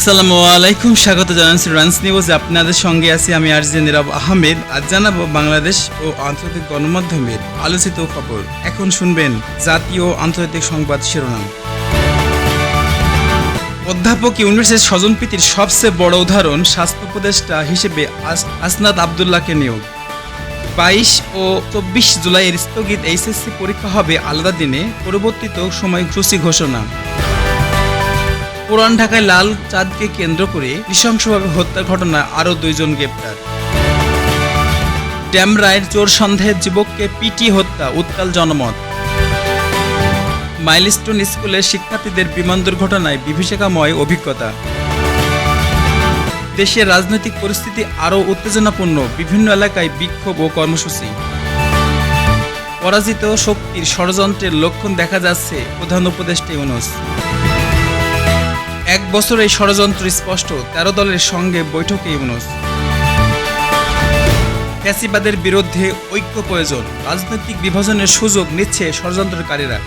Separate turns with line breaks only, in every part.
আসসালামু আলাইকুম, স্বাগত জানাচ্ছি রান্স নিউজ আপনাদের সঙ্গে আছি আমি আরজে নীরব আহমেদ। আজ জানাব বাংলাদেশ ও আন্তর্জাতিক গণমাধ্যমের আলোচিত খবর। এখন শুনবেন জাতীয় আন্তর্জাতিক সংবাদ শিরোনাম। অধ্যাপক ইউনিভার্সিটির স্বজনপ্রীতির সবচেয়ে বড় উদাহরণ স্বাস্থ্য উপদেষ্টা হিসেবে আস- আসনাদ আবদুল্লাহকে নিয়োগ। বাইশ ও চব্বিশ জুলাইয়ের স্থগিত এইচএসসি পরীক্ষা হবে আলাদা দিনে। পরবর্তীত সময়সূচি ঘোষণা। পুরান ঢাকায় লাল চাঁদকে কেন্দ্র করে নৃশংসভাবে হত্যার ঘটনায় আরও দুইজন গ্রেপ্তার। ড্যামরায়ের চোর সন্দেহের যুবককে পিটি হত্যা উত্তাল জনমত। মাইলস্টোন স্কুলের শিক্ষার্থীদের বিমান দুর্ঘটনায় বিভীষিকাময় অভিজ্ঞতা। দেশের রাজনৈতিক পরিস্থিতি আরও উত্তেজনাপূর্ণ, বিভিন্ন এলাকায় বিক্ষোভ ও কর্মসূচি। পরাজিত শক্তির ষড়যন্ত্রের লক্ষণ দেখা যাচ্ছে প্রধান উপদেষ্টা ইউনুস। এক বছর এই ষড়যন্ত্র স্পষ্ট। তেরো দলের সঙ্গে বৈঠকে ইউনুস। ফ্যাসিবাদের বিরুদ্ধে ঐক্য প্রয়োজন। রাজনৈতিক বিভাজনের সুযোগ নিচ্ছে ষড়যন্ত্রকারীরা।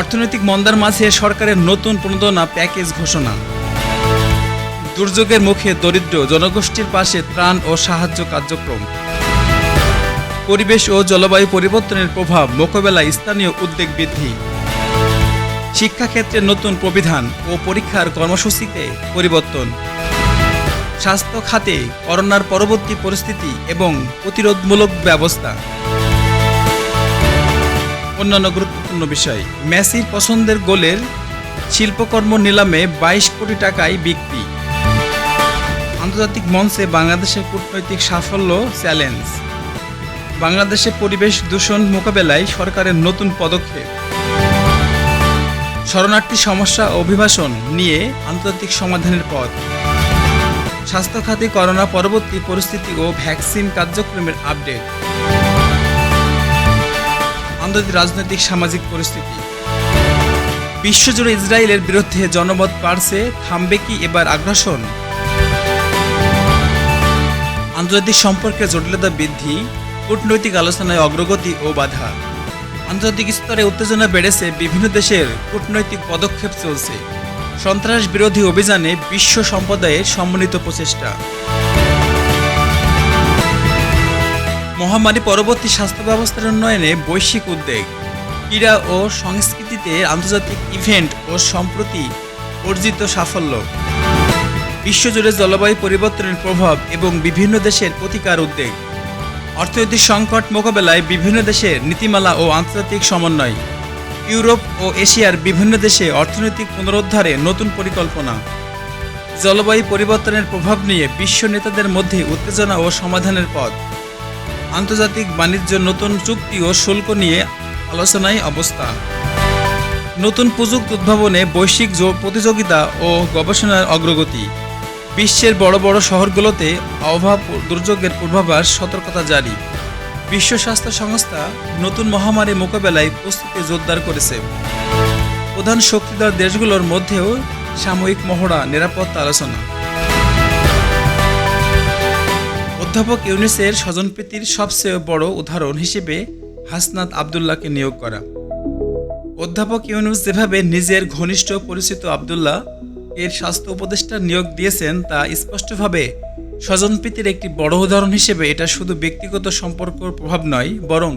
অর্থনৈতিক মন্দার মাঝে সরকারের নতুন প্রণোদনা প্যাকেজ ঘোষণা। দুর্যোগের মুখে দরিদ্র জনগোষ্ঠীর পাশে ত্রাণ ও সাহায্য কার্যক্রম। পরিবেশ ও জলবায়ু পরিবর্তনের প্রভাব মোকাবেলায় স্থানীয় উদ্বেগ বৃদ্ধি। শিক্ষাক্ষেত্রে নতুন প্রবিধান ও পরীক্ষার কর্মসূচিতে পরিবর্তন। স্বাস্থ্য খাতে করোনার পরবর্তী পরিস্থিতি এবং প্রতিরোধমূলক ব্যবস্থা। অন্যান্য গুরুত্বপূর্ণ বিষয় মেসির পছন্দের গোলের শিল্পকর্ম নিলামে বাইশ কোটি টাকায় বিক্রি। আন্তর্জাতিক মঞ্চে বাংলাদেশের কূটনৈতিক সাফল্য চ্যালেঞ্জ। বাংলাদেশে পরিবেশ দূষণ মোকাবেলায় সরকারের নতুন পদক্ষেপ। শরণার্থী সমস্যা অভিবাসন নিয়ে আন্তর্জাতিক সমাধানের পথ। স্বাস্থ্য খাতে করোনা পরবর্তী পরিস্থিতি ও ভ্যাকসিন কার্যক্রমের আপডেট। আন্তর্জাতিক রাজনৈতিক সামাজিক পরিস্থিতি। বিশ্বজুড়ে ইসরায়েলের বিরুদ্ধে জনমত বাড়ছে, থামবে কি এবার আগ্রাসন? আন্তর্জাতিক সম্পর্কে জটিলতা বৃদ্ধি, কূটনৈতিক আলোচনায় অগ্রগতি ও বাধা। আন্তর্জাতিক স্তরে উত্তেজনা বেড়েছে বিভিন্ন দেশের কূটনৈতিক পদক্ষেপ চলছে। সন্ত্রাস বিরোধী অভিযানে বিশ্ব সম্প্রদায়ের সম্মিলিত প্রচেষ্টা। মহামারী পরবর্তী স্বাস্থ্য ব্যবস্থার উন্নয়নে বৈশ্বিক উদ্বেগ। ক্রীড়া ও সংস্কৃতিতে আন্তর্জাতিক ইভেন্ট ও সম্প্রতি অর্জিত সাফল্য। বিশ্বজুড়ে জলবায়ু পরিবর্তনের প্রভাব এবং বিভিন্ন দেশের প্রতিকার উদ্বেগ। অর্থনৈতিক সংকট মোকাবেলায় বিভিন্ন দেশের নীতিমালা ও আন্তর্জাতিক সমন্বয়। ইউরোপ ও এশিয়ার বিভিন্ন দেশে অর্থনৈতিক পুনরুদ্ধারে নতুন পরিকল্পনা। জলবায়ু পরিবর্তনের প্রভাব নিয়ে বিশ্ব নেতাদের মধ্যে উত্তেজনা ও সমাধানের পথ। আন্তর্জাতিক বাণিজ্য নতুন চুক্তি ও শুল্ক নিয়ে আলোচনায় অবস্থা। নতুন প্রযুক্তি উদ্ভাবনে বৈশ্বিক প্রতিযোগিতা ও গবেষণার অগ্রগতি। বিশ্বের বড় বড় শহরগুলোতে অভাব দুর্যোগের পূর্বাভাস সতর্কতা জারি। বিশ্ব স্বাস্থ্য সংস্থা নতুন মহামারী মোকাবেলায় প্রস্তুতি জোরদার করেছে। প্রধান শক্তিধর দেশগুলোর মধ্যেও সাময়িক মহড়া, নিরাপত্তা আলোচনা। অধ্যাপক ইউনিসের স্বজনপ্রীতির সবচেয়ে বড় উদাহরণ হিসেবে হাসনাত আবদুল্লাহকে নিয়োগ করা। অধ্যাপক ইউনুস যেভাবে নিজের ঘনিষ্ঠ পরিচিত আবদুল্লাহ এর স্বাস্থ্য উপদেষ্টা নিয়োগ দিয়েছেন তা স্পষ্টভাবে স্বজনপ্রীতির একটি বড় উদাহরণ হিসেবে এটা শুধু ব্যক্তিগত সম্পর্কর প্রভাব নয়, বরং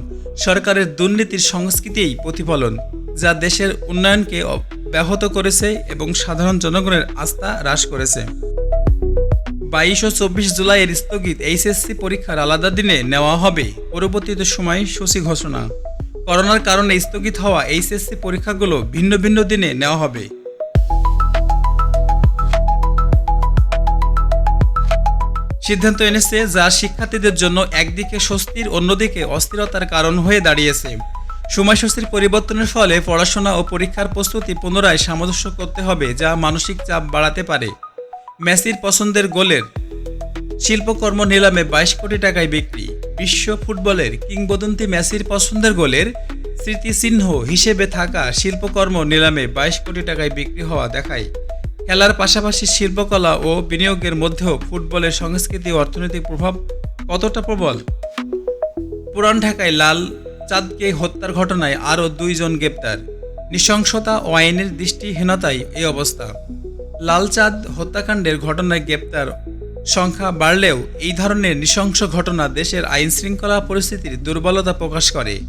সরকারের দুর্নীতির সংস্কৃতিই প্রতিফলন, যা দেশের উন্নয়নকে ব্যাহত করেছে এবং সাধারণ জনগণের আস্থা হ্রাস করেছে। বাইশ ও চব্বিশ জুলাইয়ের স্থগিত এইচএসসি পরীক্ষার আলাদা দিনে নেওয়া হবে পরবর্তীতে সময় সূচি ঘোষণা। করোনার কারণে স্থগিত হওয়া এইচএসসি পরীক্ষাগুলো ভিন্ন ভিন্ন দিনে নেওয়া হবে। সিদ্ধান্ত এনেছে যা শিক্ষার্থীদের জন্য একদিকে স্বস্তির, অন্যদিকে অস্থিরতার কারণ হয়ে দাঁড়িয়েছে। সময়সূচির পরিবর্তনের ফলে পড়াশোনা ও পরীক্ষার প্রস্তুতি পুনরায় সামঞ্জস্য করতে হবে যা মানসিক চাপ বাড়াতে পারে। মেসির পছন্দের গোলের শিল্পকর্ম নিলামে বাইশ কোটি টাকায় বিক্রি। বিশ্ব ফুটবলের কিংবদন্তি মেসির পছন্দের গোলের স্মৃতিচিহ্ন হিসেবে থাকা শিল্পকর্ম নিলামে বাইশ কোটি টাকায় বিক্রি হওয়া দেখায়। খেলার পাশাপাশি শিল্পকলা ও বিনিয়োগের মধ্যেও ফুটবলের সংস্কৃতি ও অর্থনৈতিক প্রভাব কতটা প্রবল? পুরান ঢাকায় লাল চাঁদকে হত্যার ঘটনায় আরও দুইজন গ্রেপ্তার। নৃশংসতা ও আইনের দৃষ্টিহীনতায় এই অবস্থা। লালচাঁদ হত্যাকাণ্ডের ঘটনায় গ্রেপ্তার সংখ্যা বাড়লেও এই ধরনের নৃশংস ঘটনা দেশের আইন শৃঙ্খলা পরিস্থিতির দুর্বলতা প্রকাশ করে।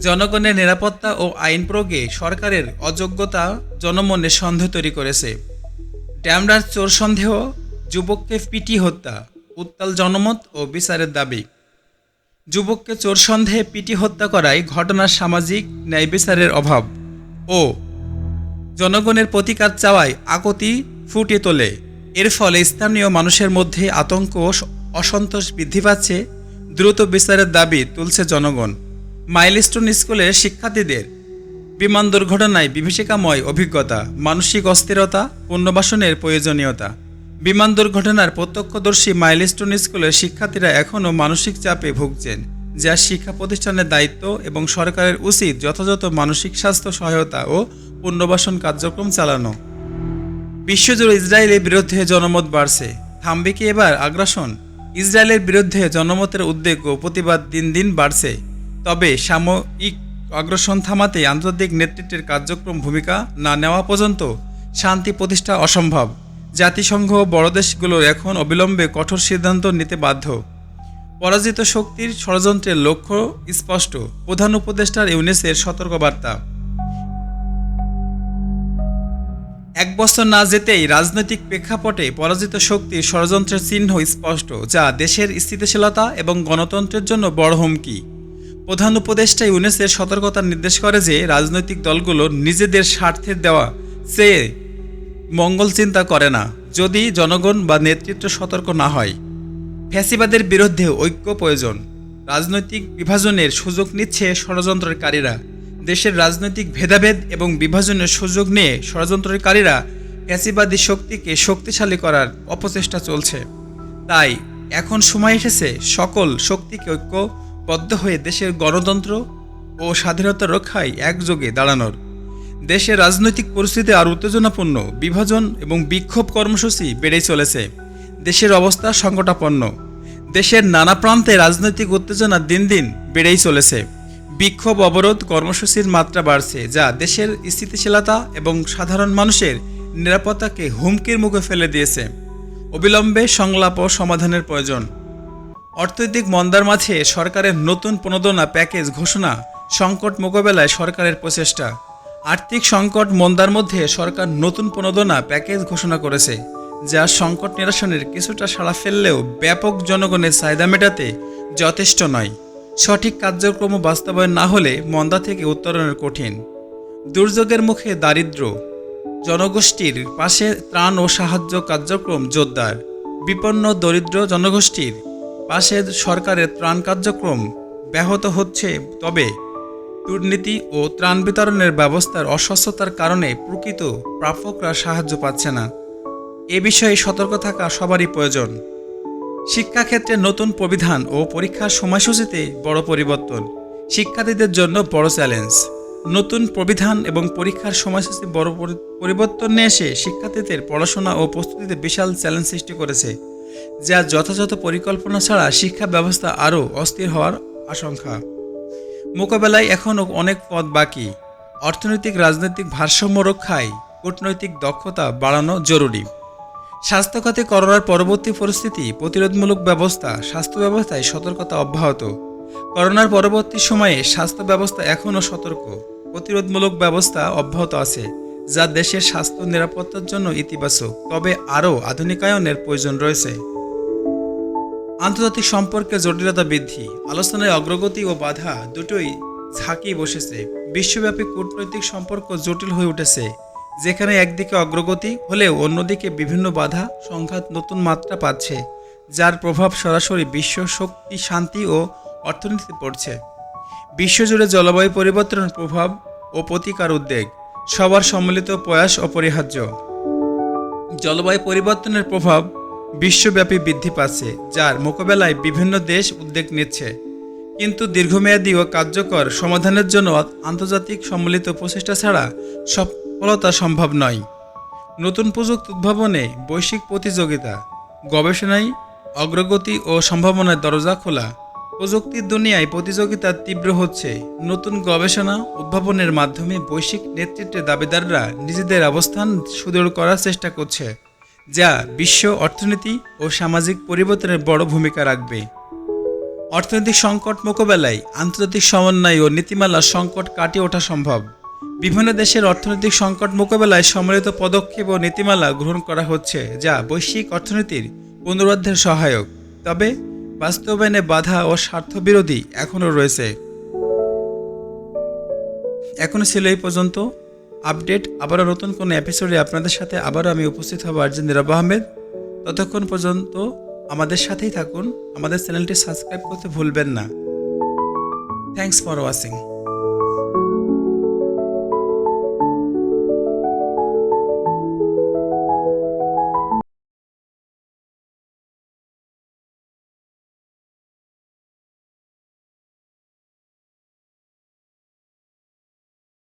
জনগণের নিরাপত্তা ও আইন প্রয়োগে সরকারের অযোগ্যতা জনমনে সন্দেহ তৈরি করেছে। ড্যামরার চোর সন্দেহ, যুবককে পিটি হত্যা, উত্তাল জনমত ও বিচারের দাবি। যুবককে চোর সন্দেহে পিটি হত্যা করায় ঘটনার সামাজিক ন্যায় বিচারের অভাব ও জনগণের প্রতিকার চাওয়ায় আকতি ফুটে তোলে। এর ফলে স্থানীয় মানুষের মধ্যে আতঙ্ক অসন্তোষ বৃদ্ধি পাচ্ছে। দ্রুত বিচারের দাবি তুলছে জনগণ। মাইলস্টোন স্কুলের শিক্ষার্থীদের বিমান দুর্ঘটনায় বিভীষিকাময় অভিজ্ঞতা, মানসিক অস্থিরতা, পুনর্বাসনের প্রয়োজনীয়তা। বিমান দুর্ঘটনার প্রত্যক্ষদর্শী মাইলস্টোন স্কুলের শিক্ষার্থীরা এখনও মানসিক চাপে ভুগছেন, যা শিক্ষা প্রতিষ্ঠানের দায়িত্ব এবং সরকারের উচিত যথাযথ মানসিক স্বাস্থ্য, সহায়তা ও পুনর্বাসন কার্যক্রম চালানো। বিশ্বজুড়ে ইসরায়েলের বিরুদ্ধে জনমত বাড়ছে। থামবে কি এবার আগ্রাসন? ইসরায়েলের বিরুদ্ধে জনমতের উদ্বেগ ও প্রতিবাদ দিন দিন বাড়ছে। তবে সাময়িক আগ্রাসন থামাতে আন্তর্জাতিক নেতৃত্বের কার্যক্রম ভূমিকা না নেওয়া পর্যন্ত শান্তি প্রতিষ্ঠা অসম্ভব। জাতিসংঘ বড় দেশগুলোর এখন অবিলম্বে কঠোর সিদ্ধান্ত নিতে বাধ্য। পরাজিত শক্তির ষড়যন্ত্রের লক্ষ্য স্পষ্ট, প্রধান উপদেষ্টার ইউনেসের সতর্কবার্তা। এক বছর না যেতেই রাজনৈতিক প্রেক্ষাপটে পরাজিত শক্তির ষড়যন্ত্রের চিহ্ন স্পষ্ট, যা দেশের স্থিতিশীলতা এবং গণতন্ত্রের জন্য বড় হুমকি। প্রধান উপদেষ্টা ইউনেসের সতর্কতা নির্দেশ করে যে রাজনৈতিক দলগুলো নিজেদের স্বার্থের দেওয়া চেয়ে মঙ্গল চিন্তা করে না, যদি জনগণ বা নেতৃত্ব সতর্ক না হয়। ফ্যাসিবাদের বিরুদ্ধে ঐক্য প্রয়োজন। রাজনৈতিক বিভাজনের সুযোগ নিচ্ছে ষড়যন্ত্রকারীরা। দেশের রাজনৈতিক ভেদাভেদ এবং বিভাজনের সুযোগ নিয়ে ষড়যন্ত্রকারীরা ফ্যাসিবাদী শক্তিকে শক্তিশালী করার অপচেষ্টা চলছে। তাই এখন সময় এসেছে সকল শক্তিকে ঐক্যবদ্ধ হয়ে দেশের গণতন্ত্র ও স্বাধীনতা রক্ষায় একযোগে দাঁড়ানোর। দেশের রাজনৈতিক পরিস্থিতি আর উত্তেজনাপূর্ণ, বিভাজন এবং বিক্ষোভ কর্মসূচি বেড়েই চলেছে। দেশের অবস্থা সংকটাপন্ন। দেশের নানা প্রান্তে রাজনৈতিক উত্তেজনা দিন দিন বেড়েই চলেছে। বিক্ষোভ অবরোধ কর্মসূচির মাত্রা বাড়ছে, যা দেশের স্থিতিশীলতা এবং সাধারণ মানুষের নিরাপত্তাকে হুমকির মুখে ফেলে দিয়েছে। অবিলম্বে সংলাপ ও সমাধানের প্রয়োজন। অর্থনৈতিক মন্দার মাঝে সরকারের নতুন প্রণোদনা প্যাকেজ ঘোষণা, সংকট মোকাবেলায় সরকারের প্রচেষ্টা। আর্থিক সংকট মন্দার মধ্যে সরকার নতুন প্রণোদনা প্যাকেজ ঘোষণা করেছে, যা সংকট নিরসনের কিছুটা সাড়া ফেললেও ব্যাপক জনগণের চাহিদা মেটাতে যথেষ্ট নয়। সঠিক কার্যক্রম বাস্তবায়ন না হলে মন্দা থেকে উত্তরণের কঠিন। দুর্যোগের মুখে দারিদ্র, জনগোষ্ঠীর পাশে ত্রাণ ও সাহায্য কার্যক্রম জোরদার। বিপন্ন দরিদ্র জনগোষ্ঠীর পাশে সরকারের ত্রাণ কার্যক্রম ব্যাহত হচ্ছে, তবে দুর্নীতি ও ত্রাণ বিতরণের ব্যবস্থার অস্বচ্ছতার কারণে প্রকৃত প্রাপকরা সাহায্য পাচ্ছে না। এ বিষয়ে সতর্ক থাকা সবারই প্রয়োজন। শিক্ষাক্ষেত্রে নতুন প্রবিধান ও পরীক্ষার সময়সূচিতে বড় পরিবর্তন। শিক্ষার্থীদের জন্য বড় চ্যালেঞ্জ। নতুন প্রবিধান এবং পরীক্ষার সময়সূচি বড় পরিবর্তন নিয়ে এসে শিক্ষার্থীদের পড়াশোনা ও প্রস্তুতিতে বিশাল চ্যালেঞ্জ সৃষ্টি করেছে। যা যথাযথ পরিকল্পনা ছাড়া শিক্ষা ব্যবস্থা আরও অস্থির হওয়ার আশঙ্কা। মোকাবেলায় এখনও অনেক পথ বাকি। অর্থনৈতিক, রাজনৈতিক ভারসাম্য রক্ষায় কূটনৈতিক দক্ষতা বাড়ানো জরুরি। স্বাস্থ্যখাতে করোনার পরবর্তী পরিস্থিতি, প্রতিরোধমূলক ব্যবস্থা, স্বাস্থ্য ব্যবস্থায় সতর্কতা অব্যাহত। করোনার পরবর্তী সময়ে স্বাস্থ্য ব্যবস্থা এখনও সতর্ক। প্রতিরোধমূলক ব্যবস্থা অব্যাহত আছে, যা দেশের স্বাস্থ্য নিরাপত্তার জন্য ইতিবাচক। তবে আরও আধুনিকায়নের প্রয়োজন রয়েছে। আন্তর্জাতিক সম্পর্কে জটিলতা বৃদ্ধি, আলোচনায় অগ্রগতি ও বাধা দুটোই ঝাঁকিয়ে বসেছে। বিশ্বব্যাপী কূটনৈতিক সম্পর্ক জটিল হয়ে উঠেছে, যেখানে একদিকে অগ্রগতি হলেও অন্যদিকে বিভিন্ন বাধা, সংঘাত নতুন মাত্রা পাচ্ছে, যার প্রভাব সরাসরি বিশ্ব শক্তি, শান্তি ও অর্থনীতিতে পড়ছে। বিশ্বজুড়ে জলবায়ু পরিবর্তনের প্রভাব ও প্রতিকার উদ্বেগ, সবার সম্মিলিত প্রয়াস অপরিহার্য। জলবায়ু পরিবর্তনের প্রভাব বিশ্বব্যাপী বৃদ্ধি পাচ্ছে, যার মোকাবেলায় বিভিন্ন দেশ উদ্যোগ নিচ্ছে। কিন্তু দীর্ঘমেয়াদী ও কার্যকর সমাধানের জন্য আন্তর্জাতিক সম্মিলিত প্রচেষ্টা ছাড়া সফলতা সম্ভব নয়। নতুন প্রযুক্তি উদ্ভাবনে বৈশ্বিক প্রতিযোগিতা, গবেষণায় অগ্রগতি ও সম্ভাবনার দরজা খোলা, প্রযুক্তির দুনিয়ায় প্রতিযোগিতা তীব্র হচ্ছে। নতুন গবেষণা উদ্ভাবনের মাধ্যমে বৈশ্বিক নেতৃত্বে দাবিদাররা নিজেদের অবস্থান সুদৃঢ় করার চেষ্টা করছে। যা বিশ্ব অর্থনীতি ও সামাজিক পরিবর্তনের বড় ভূমিকা রাখবে। অর্থনৈতিক সংকট মোকাবেলায় আন্তর্জাতিক সমন্বয় ও নীতিমালা সংকট কাটিয়ে ওঠা সম্ভব। বিভিন্ন দেশের অর্থনৈতিক সংকট মোকাবেলায় সম্মিলিত পদক্ষেপ ও নীতিমালা গ্রহণ করা হচ্ছে, যা বৈশ্বিক অর্থনীতির পুনরুদ্ধার সহায়ক। তবে বাস্তবায়নে বাধা ও স্বার্থবিরোধী এখনও রয়েছে। এখনও ছিল এই পর্যন্ত। আপডেট, আবারও নতুন কোনো এপিসোডে আপনাদের সাথে আবারও আমি উপস্থিত হব আর্জেন নিরব আহমেদ। ততক্ষণ পর্যন্ত আমাদের সাথেই থাকুন। আমাদের চ্যানেলটি সাবস্ক্রাইব করতে ভুলবেন না। Thanks for watching